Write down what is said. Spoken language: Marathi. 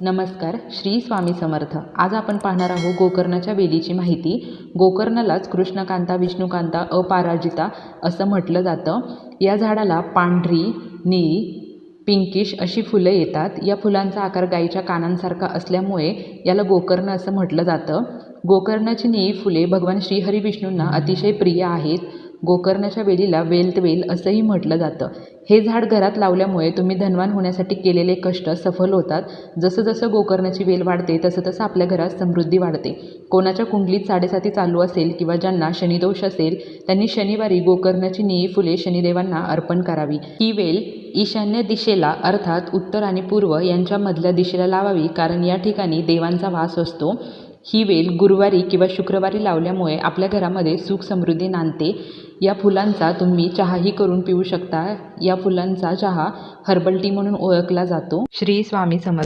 नमस्कार श्री स्वामी समर्थ. आज आपण पाहणार आहोत गोकर्णाच्या वेलीची माहिती. गोकर्णालाच कृष्णकांता विष्णुकांता अपराजिता असं म्हटलं जातं. या झाडाला पांढरी निळी पिंकिश अशी फुलं येतात. या फुलांचा आकार गाईच्या कानांसारखा असल्यामुळे याला गोकर्ण असं म्हटलं जातं. गोकर्णाची निळी फुले भगवान श्रीहरी विष्णूंना अतिशय प्रिय आहेत. गोकर्णाच्या वेलीला वेलत वेल असंही म्हटलं जातं. हे झाड घरात लावल्यामुळे तुम्ही धनवान होण्यासाठी केलेले कष्ट सफल होतात. जसं जसं गोकर्णाची वेल वाढते तसं तसं आपल्या घरात समृद्धी वाढते. कोणाच्या कुंडलीत साडेसाती चालू असेल किंवा ज्यांना शनिदोष असेल त्यांनी शनिवारी गोकर्णाची निळी फुले शनिदेवांना अर्पण करावी. ही वेल ईशान्य दिशेला अर्थात उत्तर आणि पूर्व यांच्यामधल्या दिशेला लावावी कारण या ठिकाणी देवांचा वास असतो. ही वेल गुरुवारी किंवा शुक्रवारी लावल्यामुळे आपल्या घरामध्ये सुख समृद्धी नांदते. या फुलांचा तुम्ही चहाही करून पिऊ शकता. या फुलांचा चहा हर्बल टी म्हणून ओळखला जातो. श्री स्वामी समर्थ